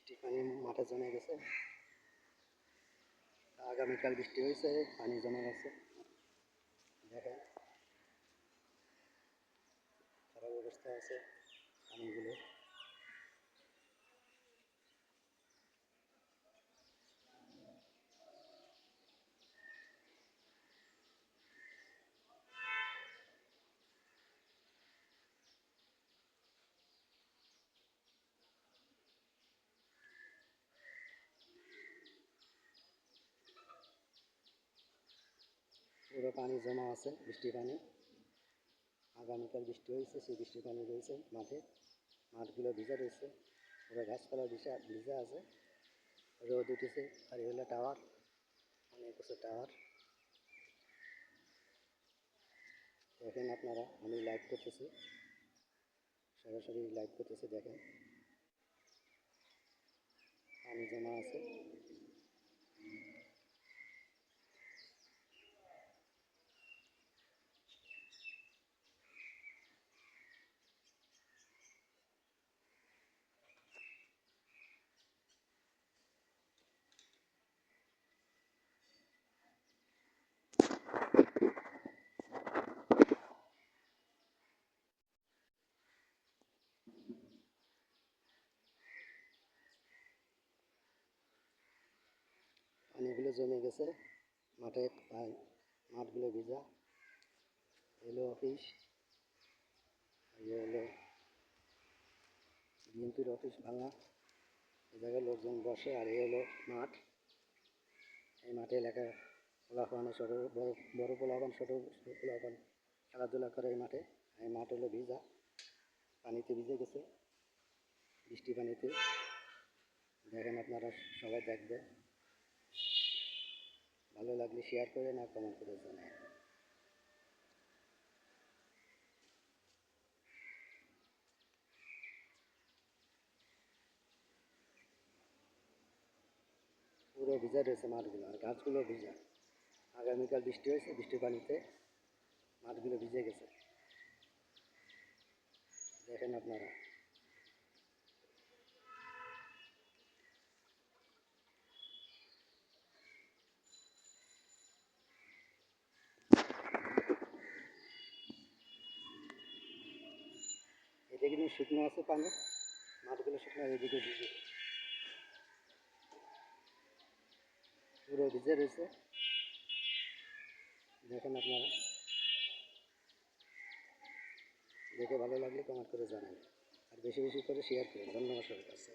বৃষ্টি, পানি মাঠে জমে গেছে। আগামীকাল বৃষ্টি হয়েছে, পানি জমে গেছে। দেখেন, খারাপ অবস্থা আছে পানিগুলো। পুরো পানি জমা আছে, বৃষ্টি পানি। আগামীকাল বৃষ্টি হয়েছে, সেই বৃষ্টি পানি রয়েছে মাঠে। মাঠগুলো ভিজা রয়েছে, পুরো গাছপালা ভিজা ভিজা আছে। রোদ উঠেছে, আর এই হলো টাওয়ার, অনেক উঁচু টাওয়ার। দেখেন আপনারা, আমি লাইভ করতেছি। সরাসরি লাইভ করতেছি, দেখেন। পানি জমা আছে। পানিগুলো জমে গেছে, মাঠে মাঠগুলো ভিজা। এলো অফিস আর এ হলো বিএনপির অফিস ভাঙা। এ জায়গায় লোকজন বসে, আর এ হলো মাঠ। এই মাঠে এলাকা পোলাপান ছোটো, বড় বড় পোলাপান, ছোটো পোলাপান খেলাধুলা করে এই মাঠে। এই মাঠ হলো ভিজা, পানিতে ভিজে গেছে, বৃষ্টি পানিতে। দেখেন আপনারা সবাই দেখবে। ভালো লাগলে শেয়ার করে না কমেন্ট করে জানায় পুরো ভিজা রয়েছে মাঠগুলো আর গাছগুলো ভিজা। আগামীকাল বৃষ্টি হয়েছে বৃষ্টির পানিতে মাঠগুলো ভিজে গেছে। দেখেন আপনারা। কিন্তু শুকনো আছে পানি, মাঠগুলো শুকনো এদিকে ভিজে পুরো ভিজে রয়েছে। দেখেন আপনারা। দেখে ভালো লাগলে কমেন্ট করে জানান আর বেশি বেশি করে শেয়ার করুন ধন্যবাদ সবার কাছে।